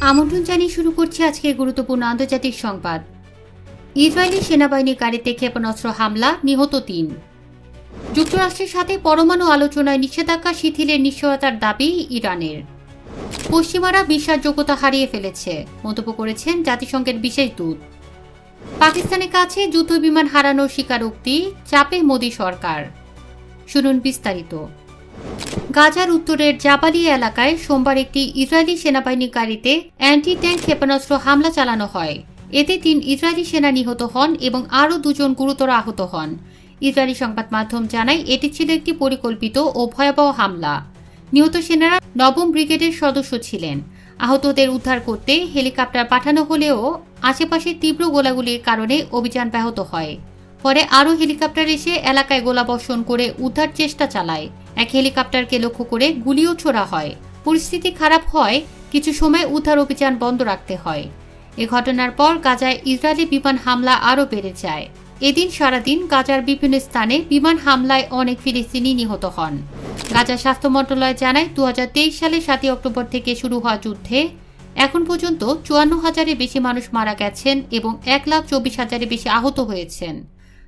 আমন্ত্রণ জানিয়ে শুরু করছি আজকের গুরুত্বপূর্ণ আন্তর্জাতিক সংবাদ। ইসরায়েলি সেনাবাহিনীর গাড়িতে ক্ষেপণাস্ত্র হামলা, নিহত তিন। যুক্তরাষ্ট্রের সাথে পরমাণু আলোচনায় নিষেধাজ্ঞা শিথিলের নিশ্চয়তার দাবি ইরানের। পশ্চিমারা বিশ্বাসযোগ্যতা হারিয়ে ফেলেছে, মন্তব্য করেছেন জাতিসংঘের বিশেষ দূত। পাকিস্তানের কাছে যুদ্ধবিমান হারানোর স্বীকারোক্তি, চাপে মোদী সরকার। শুনুন বিস্তারিত। গাজার উত্তরের জাবালিয়া এলাকায় সোমবার একটি ইসরায়েলি সেনাবাহিনীর গাড়িতে অ্যান্টি ট্যাঙ্ক ক্ষেপণাস্ত্র হামলা চালানো হয়। এতে তিন ইসরায়েলি সেনা নিহত হন এবং আরও দুজন গুরুতর আহত হন। ইসরায়েলি সংবাদ মাধ্যম জানায়, এটি ছিল একটি পরিকল্পিত ও ভয়াবহ হামলা। নিহত সেনারা নবম ব্রিগেডের সদস্য ছিলেন। আহতদের উদ্ধার করতে হেলিকপ্টার পাঠানো হলেও আশেপাশে তীব্র গোলাগুলির কারণে অভিযান ব্যাহত হয়। পরে আরও হেলিকপ্টার এসে এলাকায় গোলাবর্ষণ করে উদ্ধার চেষ্টা চালায়। এক হেলিকপ্টারকে লক্ষ্য করে গুলিও ছোড়া হয়। পরিস্থিতি খারাপ হয় কিছু সময় উদ্ধার অভিযান বন্ধ রাখতে হয়। এ ঘটনার পর গাজায় ইসরায়েলি বিমান হামলা আরও বেড়ে যায়। এদিন সারাদিন গাজার বিভিন্ন স্থানে বিমান হামলায় অনেক ফিলিস্তিনি নিহত হন। গাজা স্বাস্থ্য মন্ত্রণালয় জানায় দু সালে সাতই অক্টোবর থেকে শুরু হওয়া যুদ্ধে এখন পর্যন্ত চুয়ান্ন হাজারের বেশি মানুষ মারা গেছেন এবং এক লাখ চব্বিশ হাজারের বেশি আহত হয়েছেন।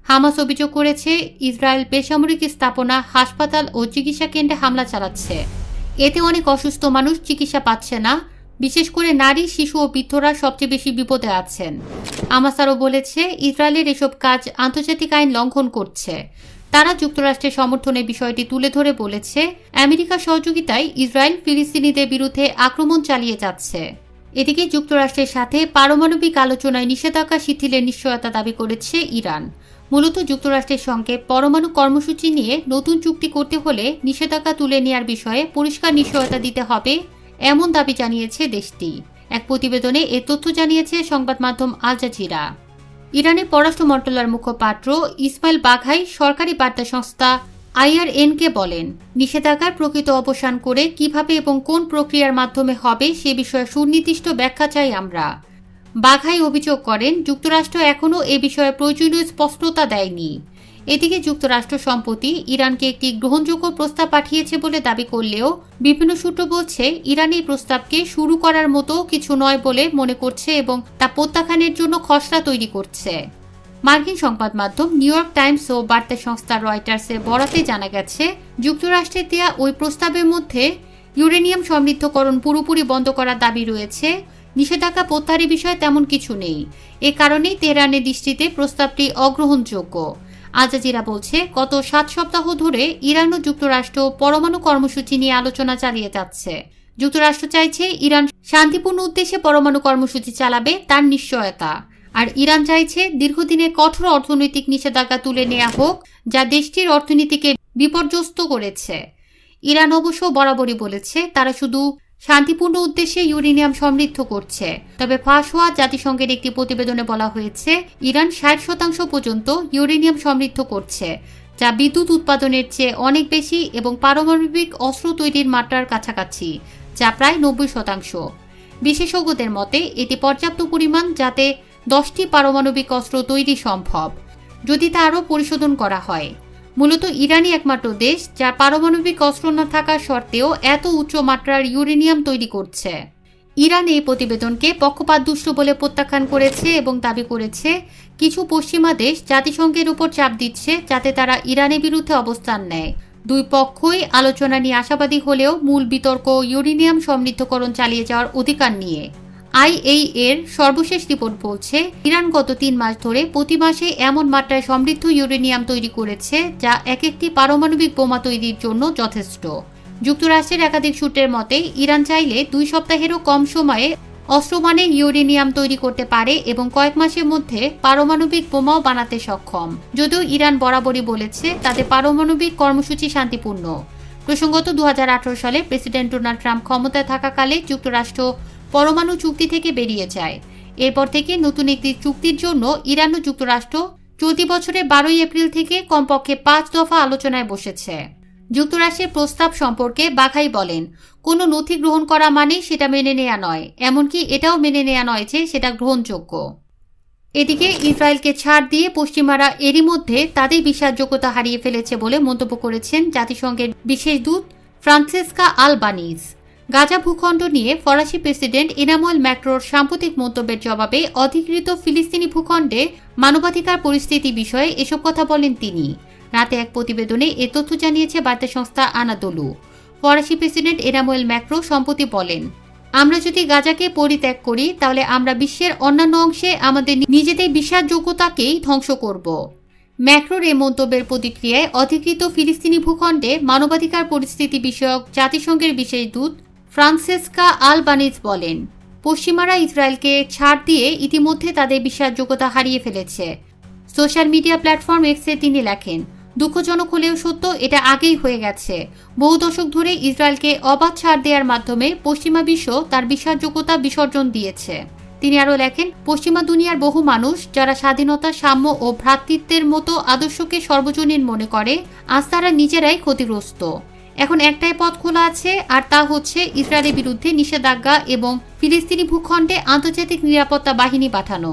হামাস অভিযোগ করেছে, ইসরায়েল বেসামরিক স্থাপনা, হাসপাতাল ও চিকিৎসা কেন্দ্রে হামলা চালাচ্ছে। এতে অনেক অসুস্থ মানুষ চিকিৎসা পাচ্ছে না। বিশেষ করে নারী, শিশু ও বৃদ্ধরা সবচেয়ে বেশি বিপদে আছেন। হামাস আরও বলেছে, ইসরায়েলের এসব কাজ আন্তর্জাতিক আইন লঙ্ঘন করছে। তারা যুক্তরাষ্ট্রের সমর্থনের বিষয়টি তুলে ধরে বলেছে, আমেরিকার সহযোগিতায় ইসরায়েল ফিলিস্তিনিদের বিরুদ্ধে আক্রমণ চালিয়ে যাচ্ছে। এদিকে যুক্তরাষ্ট্রের সাথে পারমাণবিক আলোচনায় নিষেধাজ্ঞা শিথিলের নিশ্চয়তা দাবি করেছে ইরান। মূলত যুক্তরাষ্ট্রের সঙ্গে পরমাণু কর্মসূচি নিয়ে নতুন চুক্তি করতে হলে নিষেধাজ্ঞা তুলে নেওয়ার বিষয়ে পরিষ্কার নিশ্চয়তা দিতে হবে, এমন দাবি জানিয়েছে দেশটি। এক প্রতিবেদনে এ তথ্য জানিয়েছে সংবাদ মাধ্যম আল জাজিরা। ইরানের পররাষ্ট্র মন্ত্রণালয়ের মুখপাত্র ইসমাইল বাঘাই সরকারি বার্তা সংস্থা আইআরএনকে বলেন, নিষেধাজ্ঞার প্রকৃত অবসান করে কীভাবে এবং কোন প্রক্রিয়ার মাধ্যমে হবে সে বিষয়ে সুনির্দিষ্ট ব্যাখ্যা চাই আমরা। বাঘাই অভিযোগ করেন, যুক্তরাষ্ট্র এখনও এ বিষয়ে প্রয়োজনীয় স্পষ্টতা দেয়নি। এদিকে যুক্তরাষ্ট্র সম্প্রতি ইরানকে একটি গ্রহণযোগ্য প্রস্তাব পাঠিয়েছে বলে দাবি করলেও বিভিন্ন সূত্র বলছে, ইরান এই প্রস্তাবকে শুরু করার মতো কিছু নয় বলে মনে করছে এবং তা প্রত্যাখ্যানের জন্য খসড়া তৈরি করছে। মার্কিন সংবাদ মাধ্যম নিউ ইয়র্ক টাইমস ও বার্তা সংস্থা রয়টার্সের বরাতে জানা গেছে যুক্তরাষ্ট্রের দেয়া ওই প্রস্তাবের মধ্যে ইউরেনিয়াম সমৃদ্ধকরণ পুরোপুরি বন্ধ করার দাবি রয়েছে। নিষেধাজ্ঞা প্রত্যাহারের বিষয়ে তেমন কিছু নেই। এ কারণেই তেহরানের দৃষ্টিতে প্রস্তাবটি অগ্রহণযোগ্য। আজাজিরা বলছে, গত সাত সপ্তাহ ধরে ইরান ও যুক্তরাষ্ট্র পরমাণু কর্মসূচি নিয়ে আলোচনা চালিয়ে যাচ্ছে। যুক্তরাষ্ট্র চাইছে ইরান শান্তিপূর্ণ উদ্দেশ্যে পরমাণু কর্মসূচি চালাবে তার নিশ্চয়তা। আর ইরান চাইছে দীর্ঘদিনে কঠোর অর্থনৈতিক নিষেধাজ্ঞা তুলে নেওয়া হোক, যা দেশটির অর্থনীতিকে বিপর্যস্ত করেছে। ইরান অবশ্য বরাবরই বলেছে, তারা শুধু শান্তিপূর্ণ উদ্দেশ্যে ইউরেনিয়াম সমৃদ্ধ করছে। তবে ফাঁস হওয়া জাতিসংঘের একটি প্রতিবেদনে বলা হয়েছে, ইরান ষাট শতাংশ পর্যন্ত ইউরেনিয়াম সমৃদ্ধ করছে, যা বিদ্যুৎ উৎপাদনের চেয়ে অনেক বেশি এবং পারমাণবিক অস্ত্র তৈরির মাত্রার কাছাকাছি, যা প্রায় নব্বই শতাংশ। বিশেষজ্ঞদের মতে এটি পর্যাপ্ত পরিমাণ যাতে দশটি পারমাণবিক অস্ত্র তৈরি সম্ভব, যদি তা আরও পরিশোধন করা হয়। মূলত ইরানই একমাত্র দেশ, যার পারমাণবিক অস্ত্র না থাকার সত্ত্বেও এত উচ্চ মাত্রার ইউরেনিয়াম তৈরি করছে। ইরান এই প্রতিবেদনকে পক্ষপাতদুষ্ট বলে প্রত্যাখ্যান করেছে এবং দাবি করেছে, কিছু পশ্চিমা দেশ জাতিসংঘের উপর চাপ দিচ্ছে যাতে তারা ইরানের বিরুদ্ধে অবস্থান নেয়। দুই পক্ষই আলোচনা নিয়ে আশাবাদী হলেও মূল বিতর্ক ইউরেনিয়াম সমৃদ্ধকরণ চালিয়ে যাওয়ার অধিকার নিয়ে। আইএই এর সর্বশেষ রিপোর্ট বলছে, ইরান গত তিন মাস ধরে প্রতি মাসে এমন মাত্রায় সমৃদ্ধ ইউরেনিয়াম তৈরি করেছে, যা এক একটি পারমাণবিক বোমা তৈরির জন্য যথেষ্ট। যুক্তরাষ্ট্রের একাধিক সূত্রের মতে, ইরান চাইলে দুই সপ্তাহেরও কম সময়ে অস্ত্রমানের ইউরেনিয়াম তৈরি করতে পারে এবং কয়েক মাসের মধ্যে পারমাণবিক বোমাও বানাতে সক্ষম। যদিও ইরান বরাবরই বলেছে তাদের পারমাণবিক কর্মসূচি শান্তিপূর্ণ। প্রসঙ্গত দু হাজার আঠারো সালে প্রেসিডেন্ট ডোনাল্ড ট্রাম্প ক্ষমতায় থাকাকালে যুক্তরাষ্ট্র পরমাণু চুক্তি থেকে বেরিয়ে যায়। এরপর থেকে নতুন একটি চুক্তির জন্য ইরান ও যুক্তরাষ্ট্র চলতি বছরের বারোই এপ্রিল থেকে কমপক্ষে পাঁচ দফা আলোচনায় বসেছে। যুক্তরাষ্ট্রের প্রস্তাব সম্পর্কে বাঘাই বলেন, কোনো নথি গ্রহণ করা মানে সেটা মেনে নেওয়া নয়, এমনকি এটাও মেনে নেওয়া নয় যে সেটা গ্রহণযোগ্য। এদিকে ইসরায়েলকে ছাড় দিয়ে পশ্চিমারা এরই মধ্যে তাদের বিশ্বাসযোগ্যতা হারিয়ে ফেলেছে বলে মন্তব্য করেছেন জাতিসংঘের বিশেষ দূত ফ্রান্সেসকা আলবানিজ গাজা ভূখণ্ড নিয়ে ফরাসি প্রেসিডেন্ট এনামুয়েল ম্যাক্রোর সাম্প্রতিক মন্তব্যের জবাবে অধিকৃত ফিলিস্তিনি ভূখণ্ডে মানবাধিকার পরিস্থিতি বিষয়ে এসব কথা বলেন তিনি। রাতে এক প্রতিবেদনে এ তথ্য জানিয়েছে বার্তা সংস্থা আনাদোলু ফরাসি প্রেসিডেন্ট এনামুয়েল ম্যাক্রো সম্প্রতি বলেন, আমরা যদি গাজাকে পরিত্যাগ করি, তাহলে আমরা বিশ্বের অন্যান্য অংশে আমাদের নিজেদের বিশ্বাসযোগ্যতাকেই ধ্বংস করব। ম্যাক্রোর এই মন্তব্যের প্রতিক্রিয়ায় অধিকৃত ফিলিস্তিনি ভূখণ্ডে মানবাধিকার পরিস্থিতি বিষয়ক জাতিসংঘের বিশেষ দূত ফ্রান্সেসকা আলবানিজ বলেন, পশ্চিমারা ইসরায়েলকে ছাড় দিয়ে ইতিমধ্যে তাদের বিশ্বাসযোগ্যতা হারিয়ে ফেলেছে। সোশ্যাল মিডিয়া প্ল্যাটফর্ম এক্সে তিনি লেখেন, দুঃখজনক হলেও সত্য, এটা আগেই হয়ে গেছে। বহু দশক ধরে ইসরায়েলকে অবাধ ছাড় দেওয়ার মাধ্যমে পশ্চিমা বিশ্ব তার বিশ্বাসযোগ্যতা বিসর্জন দিয়েছে। তিনি আরও লেখেন, পশ্চিমা দুনিয়ার বহু মানুষ, যারা স্বাধীনতা, সাম্য ও ভ্রাতৃত্বের মতো আদর্শকে সর্বজনীন মনে করে, আজ তারা নিজেরাই ক্ষতিগ্রস্ত। এখন একটাই পথ খোলা আছে, আর তা হচ্ছে ইসরায়েলের বিরুদ্ধে নিষেধাজ্ঞা এবং ফিলিস্তিনি ভূখণ্ডে আন্তর্জাতিক নিরাপত্তা বাহিনী পাঠানো।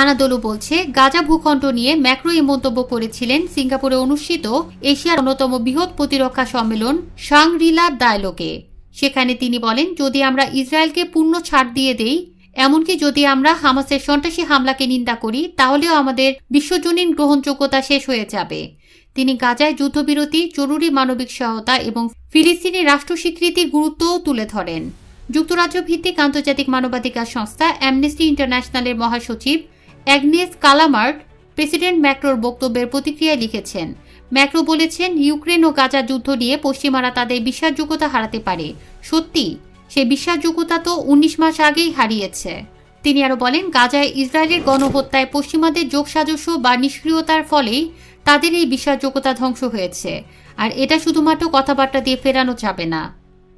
আনাদোলু বলছে, গাজা ভূখণ্ড নিয়ে ম্যাক্রো এই মন্তব্য করেছিলেন সিঙ্গাপুরে অনুষ্ঠিত এশিয়ার অন্যতম বৃহৎ প্রতিরক্ষা সম্মেলন শাংরিলা ডায়লগে। সেখানে তিনি বলেন, যদি আমরা ইসরায়েলকে পূর্ণ ছাড় দিয়ে দেই, এমনকি যদি আমরা হামাসের সন্ত্রাসী হামলাকে নিন্দা করি, তাহলেও আমাদের বিশ্বজনীন গ্রহণযোগ্যতা শেষ হয়ে যাবে। তিনি গাজায় যুদ্ধবিরতি, জরুরি মানবিক সহায়তা এবং ফিলিস্তিনি রাষ্ট্র স্বীকৃতির গুরুত্বও তুলে ধরেন। যুক্তরাজ্য ভিত্তিক আন্তর্জাতিক মানবাধিকার সংস্থা অ্যামনেস্টি ইন্টারন্যাশনালের মহাসচিব অ্যাগনেস কালামার্ট প্রেসিডেন্ট ম্যাক্রোর বক্তব্যের প্রতিক্রিয়ায় লিখেছেন, ম্যাক্রো বলেছেন, ইউক্রেন ও গাজা যুদ্ধ নিয়ে পশ্চিমারা তাদের বিশ্বাসযোগ্যতা হারাতে পারে। সত্যি সে বিশ্বাসযোগ্যতা তো উনিশ মাস আগেই হারিয়েছে। তিনি আরও বলেন, গাজায় ইসরায়েলের গণহত্যায় পশ্চিমাদের যোগসাজস্য বা নিষ্ক্রিয়তার ফলেই তাদের এই বিশ্বাসযোগ্যতা ধ্বংস হয়েছে। আর এটা শুধুমাত্র কথাবার্তা দিয়ে ফেরানো যাবে না।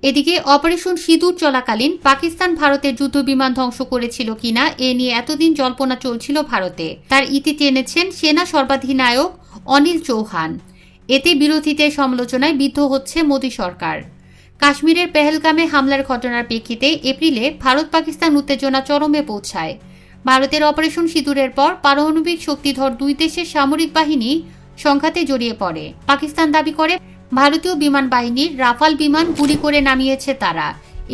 এদিকে, অপারেশন সিঁদুর চলাকালীন পাকিস্তান ভারতের যুদ্ধ বিমান ধ্বংস করেছিল কিনা, এ নিয়ে এতদিন জল্পনা চলছিল ভারতে। তার ইতি টেনেছেন সেনা সর্বাধিনায়ক অনিল চৌহান। এতে বিরোধীদের সমালোচনায় বিদ্ধ হচ্ছে মোদী সরকার। কাশ্মীরের পেহেলগামে হামলার ঘটনার প্রেক্ষিতে এপ্রিলে ভারত পাকিস্তান উত্তেজনা চরমে পৌঁছায়। ভারতের অপারেশন সিঁদুরের পর পারমাণবিক শক্তিধর দুই দেশের সামরিক বাহিনী সংঘাতে জড়িয়ে পড়ে। পাকিস্তান দাবি করে, ভারতীয় বিমান বাহিনীর রাফাল বিমান গুলি করে নামিয়েছে তারা।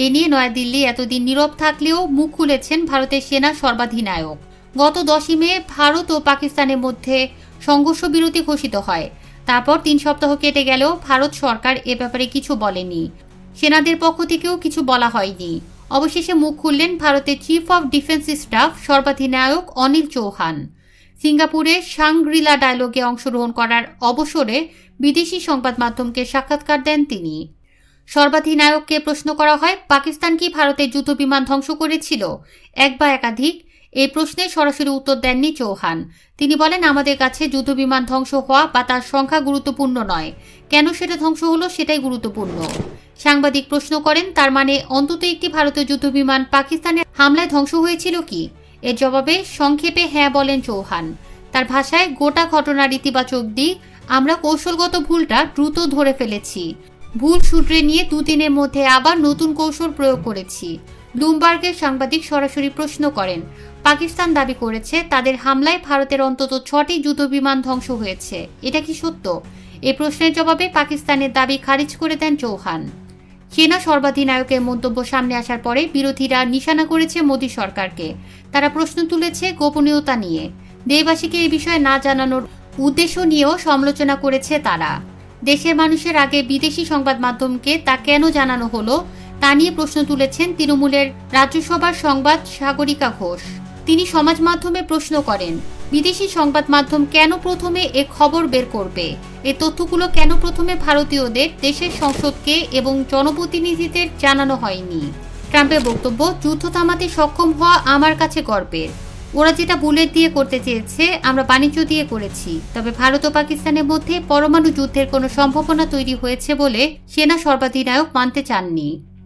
এ নিয়ে নয়াদিল্লি এতদিন নীরব থাকলেও মুখ খুলেছেন ভারতের সেনা সর্বাধিনায়ক। গত দশই মে ভারত ও পাকিস্তানের মধ্যে সংঘর্ষ বিরতি ঘোষিত হয়। তারপর তিন সপ্তাহ কেটে গেলেও ভারত সরকার এ ব্যাপারে কিছু বলেনি। সেনাদের পক্ষ থেকেও কিছু বলা হয়নি। অবশেষে মুখ খুললেন ভারতের চিফ অব ডিফেন্স স্টাফ সর্বাধিনায়ক অনিল চৌহান। সিঙ্গাপুরে সাংগ্রিলা ডায়লগে অংশগ্রহণ করার অবসরে বিদেশি সংবাদ মাধ্যমকে সাক্ষাৎকার দেন তিনি। সর্বাধিনায়ককে প্রশ্ন করা হয়, পাকিস্তান কি ভারতের যুদ্ধবিমান ধ্বংস করেছিল? এক বা একাধিক এই প্রশ্নে সরাসরি উত্তর দেননি চৌহান। তিনি বলেন, আমাদের কাছে যুদ্ধবিমান ধ্বংস হওয়া বা তার সংখ্যা গুরুত্বপূর্ণ নয়। কেন সেটা ধ্বংস হলো সেটাই গুরুত্বপূর্ণ। সাংবাদিক প্রশ্ন করেন, তার মানে অন্তত একটি ভারতীয় যুদ্ধবিমান পাকিস্তানের হামলায় ধ্বংস হয়েছিল কি? এর জবাবে, সংক্ষেপে হ্যাঁ বলেন চৌহান। তার ভাষায়, গোটা ঘটনার ইতিবাচক দিক আমরা কৌশলগত ভুলটা দ্রুত ধরে ফেলেছি। ভুল সূত্রে নিয়ে দুদিনের মধ্যে আবার নতুন কৌশল প্রয়োগ করেছি। ব্লুমবার্গের সাংবাদিক সরাসরি প্রশ্ন করেন পাকিস্তান দাবি করেছে তাদের হামলায় ভারতের অন্তত ছটি যুদ্ধবিমান ধ্বংস হয়েছে। এটা কি সত্য? এ প্রশ্নের জবাবে পাকিস্তানের দাবি খারিজ করে দেন চৌহান। সেনা সর্বাধিনায়কের মন্তব্য সামনে আসার পরে বিরোধীরা নিশানা করেছে মোদী সরকারকে। তারা প্রশ্ন তুলেছে গোপনীয়তা নিয়ে। দেশবাসীকে এই বিষয়ে না জানানোর উদ্দেশ্য নিয়েও সমালোচনা করেছে তারা। দেশের মানুষের আগে বিদেশি সংবাদ মাধ্যমকে তা কেন জানানো হলো, তা নিয়ে প্রশ্ন তুলেছেন তৃণমূলের রাজ্যসভার সংবাদ সাগরিকা ঘোষ। তিনি সমাজ মাধ্যমে প্রশ্ন করেন, বিদেশি সংবাদ মাধ্যম কেন প্রথমে এ খবর বের করবে? এ তথ্যগুলো কেন প্রথমে ভারতীয়দের, দেশের সংসদকে এবং জনপ্রতিনিধিদের জানানো হয়নি? ট্রাম্পের বক্তব্য, যুদ্ধ থামাতে সক্ষম হওয়া আমার কাছে গর্বের। ওরা যেটা বুলেট দিয়ে করতে চেয়েছে, আমরা বাণিজ্য দিয়ে করেছি। তবে ভারত ও পাকিস্তানের মধ্যে পরমাণু যুদ্ধের কোনো সম্ভাবনা তৈরি হয়েছে বলে সেনা সর্বাধিনায়ক মানতে চাননি।